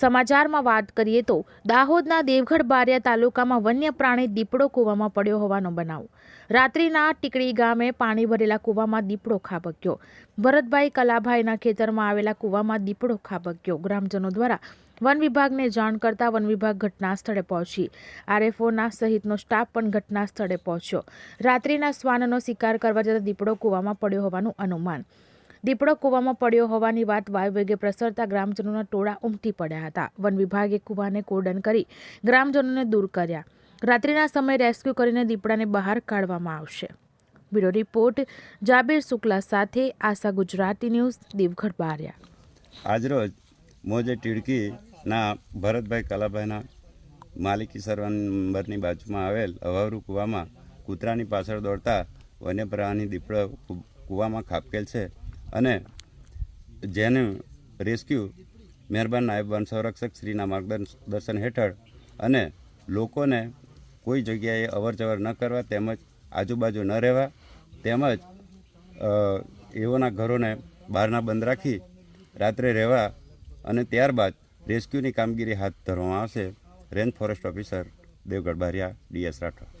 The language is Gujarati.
સમાચારમાં વાત કરીએ તો દાહોદના દેવગઢ બારિયા તાલુકામાં વન્ય પ્રાણી દીપડો કૂવામાં પડ્યો હોવાનો બનાવ. રાત્રિના ટીકડી ગામે પાણી ભરેલા કૂવામાં દીપડો ખાબક્યો. ભરતભાઈ કલાભાઈના ખેતરમાં આવેલા કૂવામાં દીપડો ખાબક્યો. ગ્રામજનો દ્વારા વન વિભાગને જાણ કરતા વન વિભાગ ઘટના સ્થળે પહોંચી. આરએફઓના સહિતનો સ્ટાફ પણ ઘટના સ્થળે પહોંચ્યો. રાત્રિના શ્વાનનો શિકાર કરવા જતા દીપડો કૂવામાં પડ્યો હોવાનું અનુમાન દીપડો કૂવામાં પડ્યો હોવાની વાત વાયુવેગે પ્રસરતા ગ્રામજનોના ટોળા ઉમટી પડ્યા હતા. વન વિભાગે કૂવાને કોર્ડન કરી ગ્રામજનોને દૂર કર્યા. રાત્રિના સમયે રેસ્ક્યુ કરીને દીપડાને બહાર કાઢવામાં આવશે. બ્યુરો રિપોર્ટ, જાબીર શુક્લા સાથે આશા ગુજરાતી ન્યૂઝ દેવગઢ બારિયા. આજરોજ મોજે ટીડકીના ભરતભાઈ કલાભાઈના માલિકી સર્વા બાજુમાં આવેલ અવાવરૂ કૂવામાં કૂતરાની પાછળ દોડતા વન્ય પ્રાણી દીપડો કૂવામાં ખાપકેલ છે. અને જેનું રેસ્ક્યુ મહેરબાન નાયબ વન સંરક્ષક શ્રીના માર્ગદર્શન હેઠળ અને લોકોને કોઈ જગ્યાએ અવર જવર ન કરવા તેમજ આજુબાજુ ન રહેવા તેમજ એઓના ઘરોને બહારના બંધ રાખી રાત્રે રહેવા અને ત્યારબાદ રેસ્ક્યુની કામગીરી હાથ ધરવામાં આવશે. Range forest officer Devgadh Baria DS Rathod.